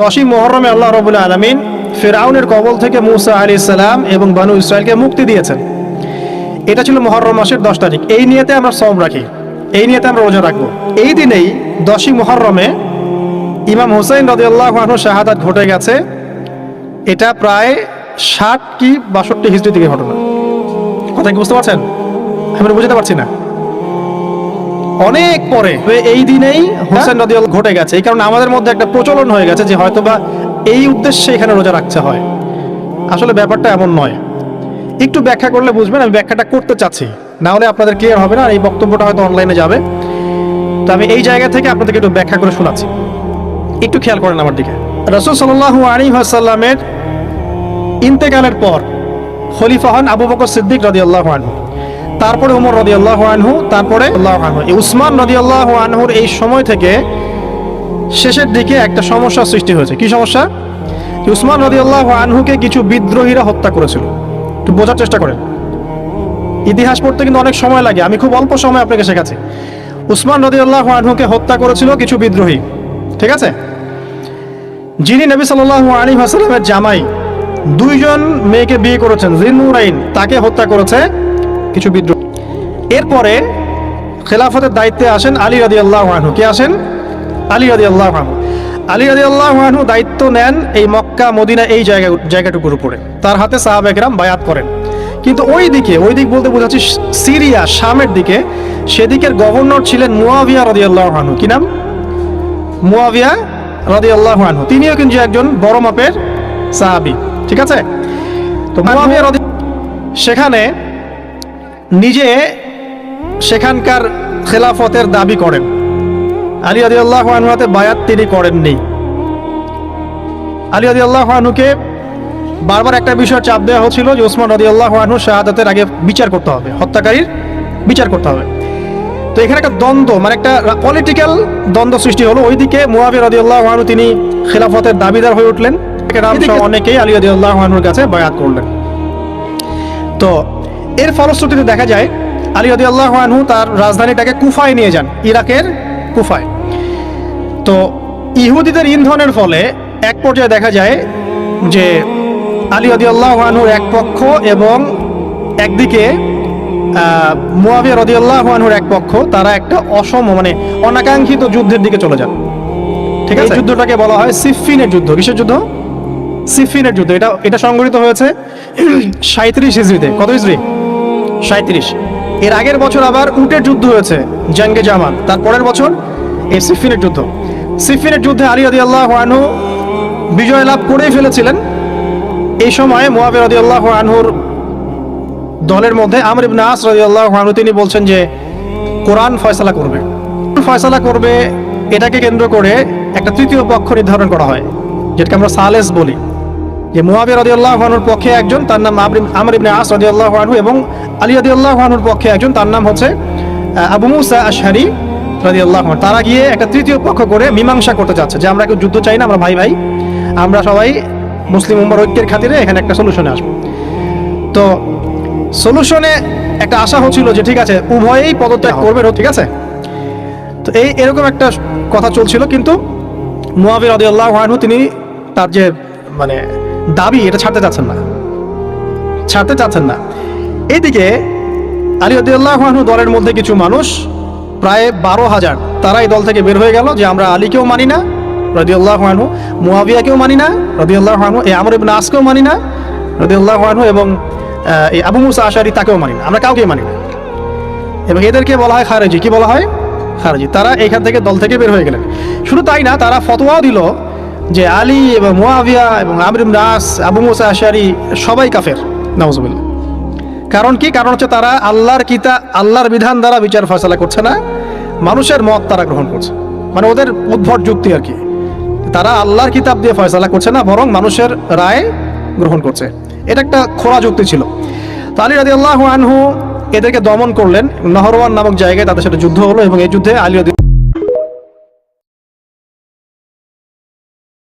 দশই মোহরমে আল্লাহ রবুল্লা আলমিন ফেরাউনের কবল থেকে মুসা আলী ইসলাম এবং বানু ইসরায়েলকে মুক্তি দিয়েছেন। এটা ছিল মহরম মাসের দশ তারিখ। এই নিয়েতে আমরা শ্রম রাখি। এই নিয়েতে আমরা রোজা রাখব। এই দিনেই দশই মহরমে ইমাম হুসাইন রদিয়াল্লাহ আনহু শাহাদাত ঘটে গেছে। এটা প্রায় ষাট কি বাষট্টি হিস্ট্রি থেকে ঘটনা। কথা কি বুঝতে পারছেন? আমি বুঝতে পারছি না। অনেক পরে। এই দিনেই হোসেন নদী ঘটে গেছে। এই কারণে আমাদের মধ্যে একটা প্রচলন হয়ে গেছে যে হয়তোবা এই উদ্দেশ্যে এখানে রোজা রাখতে হয়। আসলে ব্যাপারটা এমন নয়। একটু ব্যাখ্যা করলে বুঝবেন আমি ব্যাখ্যাটা করতে চাচ্ছি। না হলে আপনাদের ক্লিয়ার হবে না আর এই বক্তব্যটা হয়তো অনলাইনে যাবে। তো আমি এই জায়গা থেকে আপনাদেরকে একটু ব্যাখ্যা করে শোনাচ্ছি। একটু খেয়াল করেন আমার দিকে। রসুল সাল্লাহু আলী আসাল্লামের ইন্তেকালের পর খলিফা হন আবু বকর সিদ্দিক রদি আল্লাহ আনহু। তারপরে উমর রদি আল্লাহ আনহু, তারপরে আল্লাহ আনহু। উসমান রদি আল্লাহ আনহুর এই সময় থেকে শেষের দিকে একটা সমস্যা সৃষ্টি হয়েছে। কি সমস্যা? উসমান রদি আল্লাহ আনহুকে কিছু বিদ্রোহীরা হত্যা করেছিল। একটু বোঝার চেষ্টা করেন। ইতিহাস পড়তে কিন্তু অনেক সময় লাগে। আমি খুব অল্প সময় আপনাকে শেখাচ্ছি। উসমান রদি আল্লাহ আনহুকে হত্যা করেছিল কিছু বিদ্রোহী। ঠিক আছে? যিনি নবী সাল্লাহ আলী হাসালামের জামাই, দুইজন মেয়েকে বিয়ে করেছেন জিনুরাইন তাকে হত্যা করেছে কিছু বিদ্রোহ। এরপরে খেলাফতের দায়িত্বে আসেন আলী রাদি আল্লাহ কে আসেন? আলী রাদি আল্লাহ আলী রাদি আল্লাহ দায়িত্ব নেন এই মক্কা, মদিনা এই জায়গা জায়গাটুকুর উপরে। তার হাতে সাহাবেকরাম বায়াত করেন। কিন্তু ওই দিকে, ওই দিক বলতে বোঝাচ্ছি সিরিয়া, শামের দিকে, সেদিকের গভর্নর ছিলেন মুয়াবিয়া রদি আল্লাহ কি নাম? মুয়াবিয়া রদি আল্লাহ তিনিও কিন্তু একজন বড় মাপের সাহাবি। ঠিক আছে? তো মুয়াবিয়া রদি সেখানে নিজে সেখানকার খেলাফতের দাবি করেন। আলী আদি আল্লাহ বায়াত তিনি করেননি। আলী আদি আল্লাহ আনহুকে বারবার একটা বিষয় চাপ দেওয়া হচ্ছিল যে ওসমান রদি আল্লাহ আনহু শাহাদাতের আগে বিচার করতে হবে হত্যাকারীর বিচার করতে হবে। তো এখানে একটা দ্বন্দ্ব মানে একটা পলিটিক্যাল দ্বন্দ্ব সৃষ্টি হলো। ওইদিকে মুয়াবির রদি আল্লাহ আনহু তিনি খেলাফতের দাবিদার হয়ে উঠলেন। অনেকেই আলী রদি আল্লাহ আনহুর কাছে বায়াত করলেন। তো এর ফলশ্রুতিতে দেখা যায়, আলী রদি আল্লাহ আনহু তার রাজধানীটাকে কুফায় নিয়ে যান, ইরাকের কুফায়। তো ইহুদিদের ইন্ধনের ফলে এক পর্যায়ে দেখা যায় যে আলী রদি আল্লাহ আনহুর এক পক্ষ এবং একদিকে মুয়াবিয়া আল্লাহ আনহুর এক পক্ষ, তারা একটা অসম মানে অনাকাঙ্ক্ষিত যুদ্ধের দিকে চলে যান। ঠিক আছে? যুদ্ধটাকে বলা হয় সিফিনের যুদ্ধ। কিসের যুদ্ধ? সিফিনের যুদ্ধ। এটা এটা সংগঠিত হয়েছে সাঁত্রিশ হিজড়িতে। কত হিজড়ি? সাঁত্রিশ এর আগের বছর আবার উটের যুদ্ধ হয়েছে, জাঙ্গে জামান তার পরের বছর এই সিফিনের যুদ্ধ। সিফিনের যুদ্ধে আলী আদি আল্লাহ আনহু বিজয় লাভ করেই ফেলেছিলেন। এই সময় মোয়াবির আদি আল্লাহ আনহুর দলের মধ্যে আমর ইবনে আস রদি আল্লাহ আনহু, তিনি বলছেন যে, কোরআন ফয়সালা করবে। ফয়সালা করবে, এটাকে কেন্দ্র করে একটা তৃতীয় পক্ষ নির্ধারণ করা হয়, যেটাকে আমরা সালেস বলি। যে মুয়াবিয়া রাদিয়াল্লাহু আনহুর পক্ষে একজন তার নাম আমর ইবনে আস রাদিয়াল্লাহু আনহু এবং আলী রাদিয়াল্লাহু আনহুর পক্ষে একজন তার নাম হচ্ছে আবু মুসা আশহারি রাদিয়াল্লাহু আনহু। তারা গিয়ে একটা তৃতীয় পক্ষ করে মীমাংসা করতে যাচ্ছে যে আমরা কেউ যুদ্ধ চাই না আমরা ভাই ভাই আমরা সবাই মুসলিম উম্মার ঐক্যের খাতিরে এখানে একটা সলিউশনে আসব। তো সলিউশনে একটা আশা হচ্ছিল যে ঠিক আছে উভয়েই পদত্যাগ করবে ঠিক আছে? তো এই এরকম একটা কথা চলছিল কিন্তু মুয়াবির রাদিয়াল্লাহু আনহু তিনি তার যে মানে দাবি, এটা ছাড়তে চাচ্ছেন না। ছাড়তে চাচ্ছেন না। এইদিকে আলী আদিউল্লাহ দলের মধ্যে কিছু মানুষ, প্রায় বারো হাজার, তারা এই দল থেকে বের হয়ে গেল যে আমরা আলীকেও মানি না রদিউল্লাহ আনহু, মুয়াবিয়াকেও মানি না রদিউল্লাহ আনহু, এই আমর ইবনে আসকেও মানি না রদিউল্লাহ আনহু এবং এই আবু মুসা আশারি তাকেও মানি না। আমরা কাউকে মানি না। এবং এদেরকে বলা হয় খারেজি। কি বলা হয়? খারেজি। তারা এখান থেকে দল থেকে বের হয়ে গেলেন। শুধু তাই না, তারা ফতোয়াও দিল যে আলী এবং মোয়াবিয়া এবং আমরিম দাস আবু মুসা আশারি সবাই কাফের নওয়াজবিল্লা কারণ কি? কারণ হচ্ছে তারা আল্লাহর কিতা, আল্লাহর বিধান দ্বারা বিচার ফয়সলা করছে না, মানুষের মত তারা গ্রহণ করছে। মানে ওদের উদ্ভট যুক্তি আর কি। তারা আল্লাহর কিতাব দিয়ে ফয়সলা করছে না, বরং মানুষের রায় গ্রহণ করছে। এটা একটা খোলা যুক্তি ছিল। তো আলী রাদি আল্লাহ আনহু এদেরকে দমন করলেন, নহরওয়ান নামক জায়গায় তাদের সাথে যুদ্ধ হলো এবং এই যুদ্ধে আলী